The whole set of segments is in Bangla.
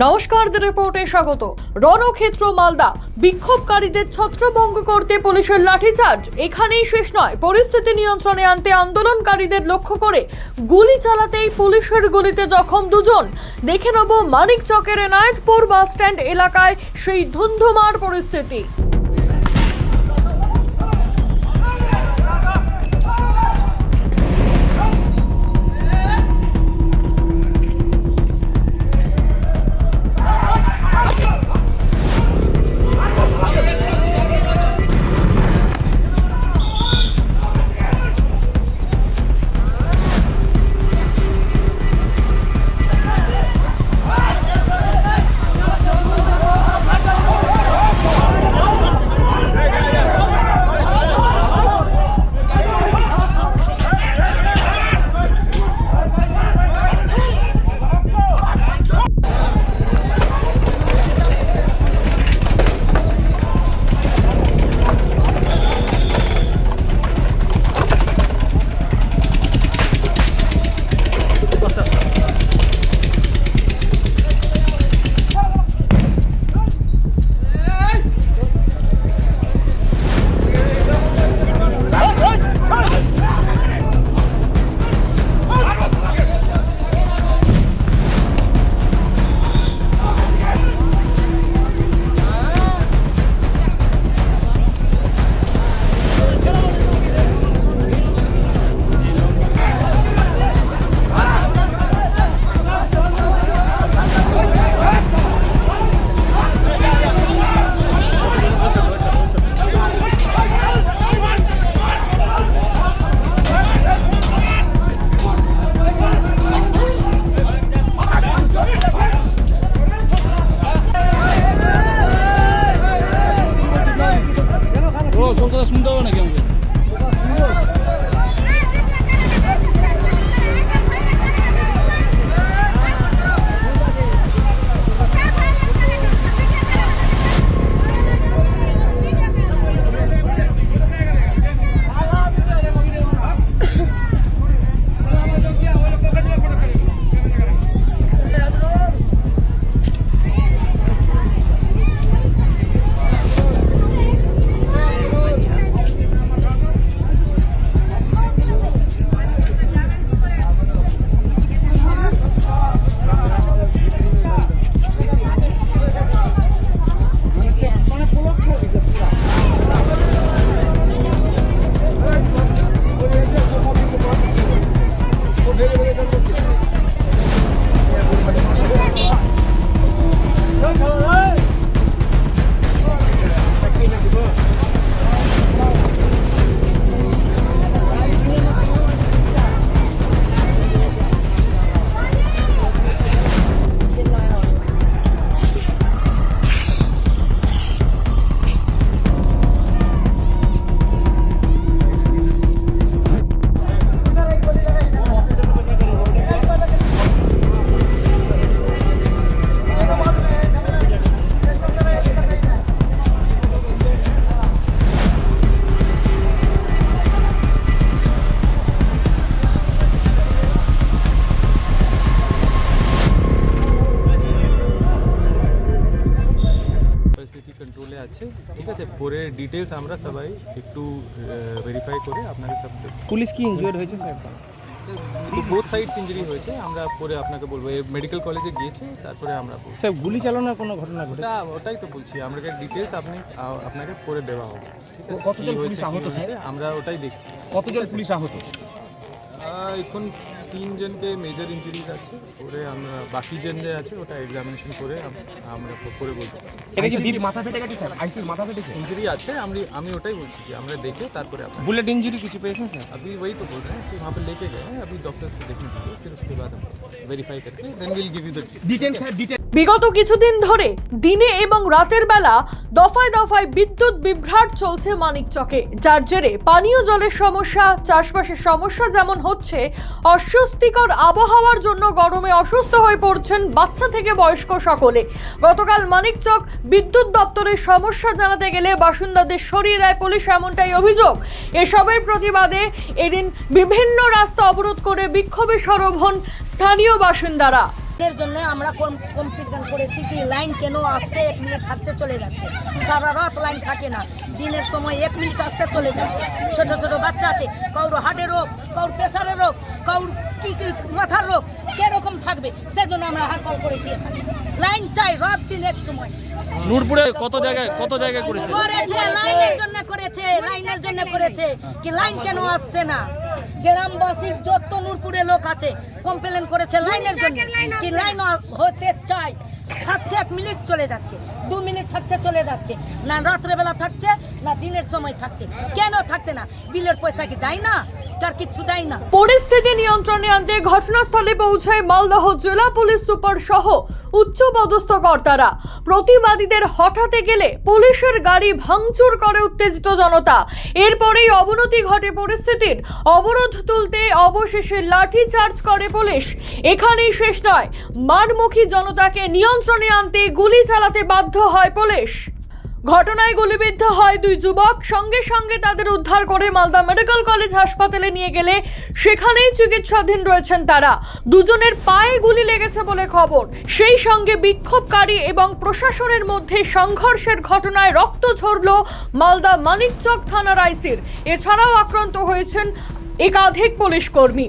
নমস্কার দ্য রিপোর্টে স্বাগত। রণক্ষেত্র, মালদা। বিক্ষোভকারীদের ছত্রভঙ্গ করতে পুলিশের লাঠিচার্জ। এখানেই শেষ নয়। পরিস্থিতি নিয়ন্ত্রণে আনতে আন্দোলনকারীদের লক্ষ্য করে গুলি চালাতেই পুলিশের গুলিতে জখম দুজন। দেখে নেব মানিক চকের এনায়েতপুর বাস স্ট্যান্ড এলাকায় সেই ধুন্ধুমার পরিস্থিতি। সব শুনতে হবে নাকি আমাকে আছে। ঠিক আছে পরে ডিটেলস আমরা সবাই একটু ভেরিফাই করে আপনাকে সব পুলিশ কি ইনজুয়ার্ড হয়েছে স্যার বোথ সাইডস ইঞ্জুরি হয়েছে আমরা পরে আপনাকে বলব। মেডিকেল কলেজে গিয়েছে তারপরে আমরা বলব। স্যার গুলি চালানোর কোনো ঘটনা ঘটেছে? ওটা ওটাই তো বলছি আমাকে ডিটেলস আপনি আপনাকে পরে দেওয়া হবে। ঠিক আছে কতজন পুলিশ আহত, স্যার? আমরা ওটাই দেখছি। কতজন পুলিশ আহত? আহ, এখন তিনজনকে মেজর ইঞ্জুরিজ আছে পরে আমরা বাকি জন যে আছে ওটা এক্সামিনেশন করে আম- আমরা পরে বলতে এটা কি আইসির মাথা ফেটে গেছে স্যার আইসির মাথা ফেটেছে ইঞ্জুরি আছে আমি আমি ওটাই বলছি যে আমরা দেখে তারপরে আপনার বুলেট ইঞ্জুরি কিছু পেয়েছেন স্যার अभी वही तो बोल रहे हैं कि वहाँ पे लेके गए हैं अभी डॉक्टर्स को देखने दीजिए फिर उसके बाद हम वेरीफाई करके then will give you the detail sir detail বিগত কিছুদিন ধরে দিনে এবং রাতের বেলা দফায় দফায় বিদ্যুৎ বিভ্রাট চলছে মানিকচকে। যার জেরে পানীয় জলের সমস্যা, চাষবাসের সমস্যা যেমন হচ্ছে, অস্বস্তিকর আবহাওয়ার জন্য গরমে অসুস্থ হয়ে পড়ছেন বাচ্চা থেকে বয়স্ক সকলে। গতকাল মানিকচক বিদ্যুৎ দপ্তরের সমস্যা জানাতে গেলে বাসিন্দাদের সরিয়ে দেয় পুলিশ এমনটাই অভিযোগ। এসবের প্রতিবাদে এদিন বিভিন্ন রাস্তা অবরোধ করে বিক্ষোভে সরব হন স্থানীয় বাসিন্দারা। সেই জন্য আমরা কমপ্লিট করেছি কি লাইন কেন আসছে এক মিনিট থাকছে চলে যাচ্ছে। সারা রাত লাইন থাকে না। দিনের সময় এক মিনিট আসছে চলে যাচ্ছে। ছোট ছোট বাচ্চা আছে কাউর হার্টের রোগ কাউর প্রেশারের রোগ কাউর কি কি মাথার রোগ কীরকম থাকবে সেজন্য আমরা হরতাল করেছি এখানে। লাইন চাই রাত দিন এক সময়। নূরপুরে কত জায়গায় কত জায়গায় করেছে? করেছে লাইনের জন্য করেছে লাইনের জন্য করেছে। কি লাইন কেন আসছে না? গ্রামবাসীর যত নূরপুরে লোক আছে কমপ্লেন করেছে লাইনের জন্য। কি লাইন হতে চাই? থাকছে এক মিনিট চলে যাচ্ছে। দু মিনিট থাকছে চলে যাচ্ছে। না রাত্রেবেলা থাকছে না দিনের সময় থাকছে। কেন থাকছে না? বিলের পয়সা কি দেয় না? তার কিছু দেয় না। পরিস্থিতি নিয়ন্ত্রণে আনতে ঘটনাস্থলে পৌঁছায় মালদহ জেলা পুলিশ সুপার সহ উচ্চ পদস্থ কর্তারা। প্রতিবাদীদের হঠাতে গেলে পুলিশের গাড়ি ভাঙচুর করে উত্তেজিত জনতা। এরপরেই অবনতি ঘটে পরিস্থিতির। অবরোধ তুলতে অবশেষে লাঠি চার্জ করে পুলিশ। এখানেই শেষ নয়। মারমুখী জনতাকে নিয়ন্ত্রণে আনতে গুলি চালাতে বাধ্য হয় পুলিশ। ঘটনায় গুলিবিদ্ধ হয় দুই যুবক। সঙ্গে সঙ্গে তাদের উদ্ধার করে মালদা মেডিকেল কলেজ হাসপাতালে নিয়ে গেলে সেখানেই চিকিৎসাধীন রয়েছেন তারা। দুজনের পায়ে গুলি লেগেছে বলে খবর। সেই সঙ্গে বিক্ষোভকারী এবং প্রশাসনের মধ্যে সংঘর্ষের ঘটনায় রক্ত ঝরল মালদা মানিকচক থানার আইসির। এছাড়াও আক্রান্ত হয়েছেন একাধিক পুলিশ কর্মী।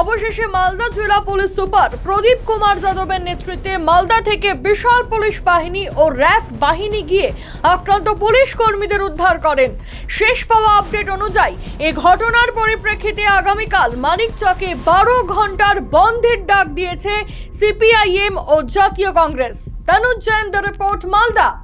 অবশেষে মালদা জেলা পুলিশ সুপার প্রদীপ কুমার যাদবের নেতৃত্বে মালদা থেকে বিশাল পুলিশ বাহিনী ও র্যাফ বাহিনী গিয়ে আক্রান্ত পুলিশ কর্মীদের উদ্ধার করেন। শেষ পাওয়া আপডেট অনুযায়ী এ ঘটনার পরিপ্রেক্ষিতে আগামীকাল মানিকচকে বারো ঘণ্টার বন্ধের ডাক দিয়েছে সিপিআইএম ও জাতীয় Congress. Tanuj Jain, the report, Malda.